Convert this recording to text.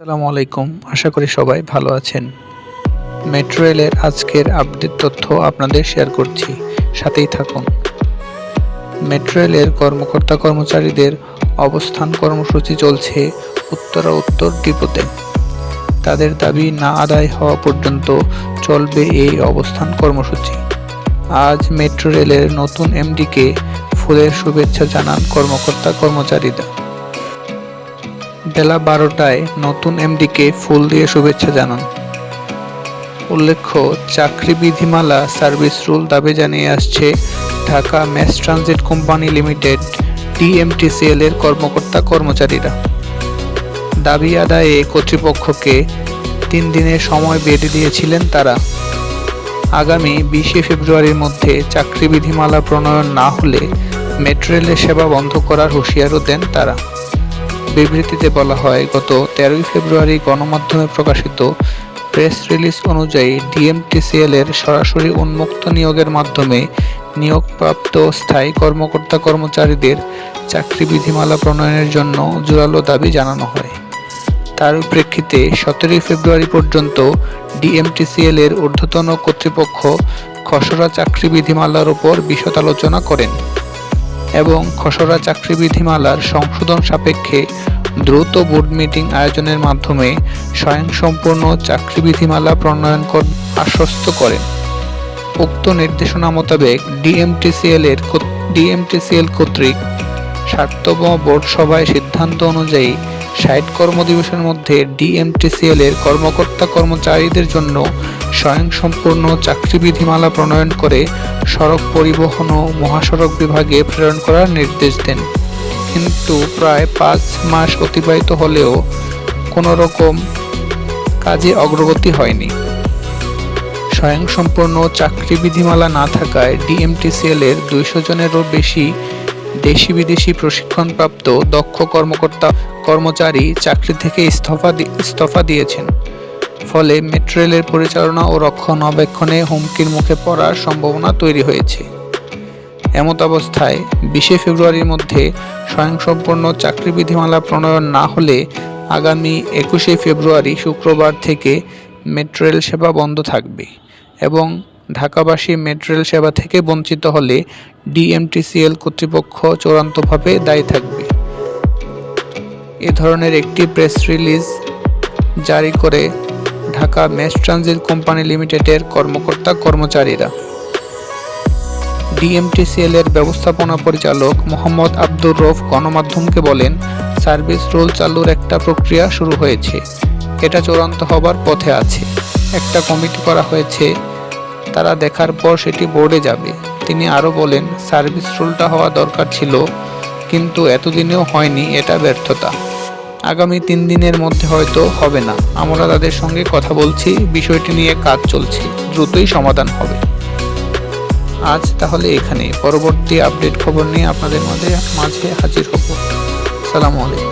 আসসালামু আলাইকুম। আশা করি সবাই ভালো আছেন। মেট্রো রেলের আজকের আপডেট তথ্য আপনাদের শেয়ার করছি। সাথেই থাকুন। মেট্রো রেলের কর্মকর্তা কর্মচারীদের অবস্থান কর্মসূচি চলছে উত্তরা উত্তর ডিপোতে। তাদের দাবি না আদায় হওয়া পর্যন্ত চলবে এই অবস্থান কর্মসূচি। আজ মেট্রো রেলের নতুন এমডিকে ফুলের শুভেচ্ছা জানান কর্মকর্তা কর্মচারীরা। বেলা বারোটায় নতুন এমডিকে ফুল দিয়ে শুভেচ্ছা জানান। উল্লেখ্য, চাকরি বিধিমালা সার্ভিস রুল দাবি জানিয়ে আসছে Dhaka mass transit company limited DMTCL এর কর্মকর্তা কর্মচারীরা। দাবি আদায়ে কর্তৃপক্ষকে তিন দিনের সময় বেঁধে দিয়েছিলেন তারা। আগামী বিশে ফেব্রুয়ারির মধ্যে চাকরি বিধিমালা প্রণয়ন না হলে মেট্রো রেলের সেবা বন্ধ করার হুঁশিয়ারও দেন তারা। বিবৃতিতে বলা হয়, গত তেরোই ফেব্রুয়ারি গণমাধ্যমে প্রকাশিত প্রেস রিলিজ অনুযায়ী ডিএমটিসিএল এর সরাসরি উন্মুক্ত নিয়োগের মাধ্যমে নিয়োগপ্রাপ্ত স্থায়ী কর্মকর্তা কর্মচারীদের চাকরি বিধিমালা প্রণয়নের জন্য জোরালো দাবি জানানো হয়। তার প্রেক্ষিতে সতেরোই ফেব্রুয়ারি পর্যন্ত ডিএমটিসিএল এর ঊর্ধ্বতন কর্তৃপক্ষ খসড়া চাকরি বিধিমালার উপর বিশদ আলোচনা করেন এবং খসড়া চাকরি বিধিমালার সংশোধন সাপেক্ষে দ্রুত বোর্ড মিটিং আয়োজনের মাধ্যমে স্বয়ংসম্পূর্ণ চাকরি বিধিমালা প্রণয়ন কর, আশ্বস্ত করেন। উক্ত নির্দেশনা মোতাবেক ডিএমটিসিএল এর ডিএমটিসিএল কর্তৃক ষাটতম বোর্ড সভায় সিদ্ধান্ত অনুযায়ী ষাট কর্মদিবসের মধ্যে ডিএমটিসিএল এর কর্মকর্তা কর্মচারীদের জন্য স্বয়ংসম্পূর্ণ চাকরি বিধিমালা প্রণয়ন করে সড়ক পরিবহন ও মহাসড়ক বিভাগে প্রেরণ করার নির্দেশ দেন। কিন্তু প্রায় পাঁচ মাস অতিবাহিত হলেও কোনো রকম কাজে অগ্রগতি হয়নি। স্বয়ংসম্পূর্ণ চাকরি বিধিমালা না থাকায় ডিএমটিসিএল এর দুইশো জনেরও বেশি দেশি বিদেশি প্রশিক্ষণপ্রাপ্ত দক্ষ কর্মকর্তা, কর্মচারী চাকরি থেকে ইস্তফা ইস্তফা দিয়েছেন। ফলে মেট্রো রেলের পরিচালনা ও রক্ষণাবেক্ষণে হুমকির মুখে পড়ার সম্ভাবনা তৈরি হয়েছে। এমত অবস্থায় বিশে ফেব্রুয়ারির মধ্যে স্বয়ংসম্পূর্ণ চাকরি বিধিমালা প্রণয়ন না হলে আগামী একুশে ফেব্রুয়ারি শুক্রবার থেকে মেট্রো রেল সেবা বন্ধ থাকবে এবং ঢাকাবাসী মেট্রো রেল সেবা থেকে বঞ্চিত হলে ডিএমটিসিএল কর্তৃপক্ষ চূড়ান্তভাবে দায়ী থাকবে। এ ধরনের একটি প্রেস রিলিজ জারি করে ঢাকা মেস ট্রানজিট কোম্পানি লিমিটেডের কর্মকর্তা কর্মচারীরা ডিএমটিসিএল এর ব্যবস্থাপনা পরিচালক মোহাম্মদ আব্দুর রফ গণমাধ্যমকে বলেন, সার্ভিস রোল চালুর একটা প্রক্রিয়া শুরু হয়েছে। এটা চূড়ান্ত হবার পথে আছে। একটা কমিটি করা হয়েছে, তারা দেখার পর সেটি বোর্ডে যাবে। তিনি আরও বলেন, সার্ভিস রুলটা হওয়া দরকার ছিল, কিন্তু এতদিনেও হয়নি এটা ব্যর্থতা। আগামী তিন দিনের মধ্যে হয়তো হবে না। আমরা তাদের সঙ্গে কথা বলছি, বিষয়টি নিয়ে কাজ চলছে। দ্রুতই সমাধান হবে। আজ তাহলে এখানে পরবর্তী আপডেট খবর নিয়ে আপনাদের মাঝে মাঝে হাজির হব। সালামু আলাইকুম।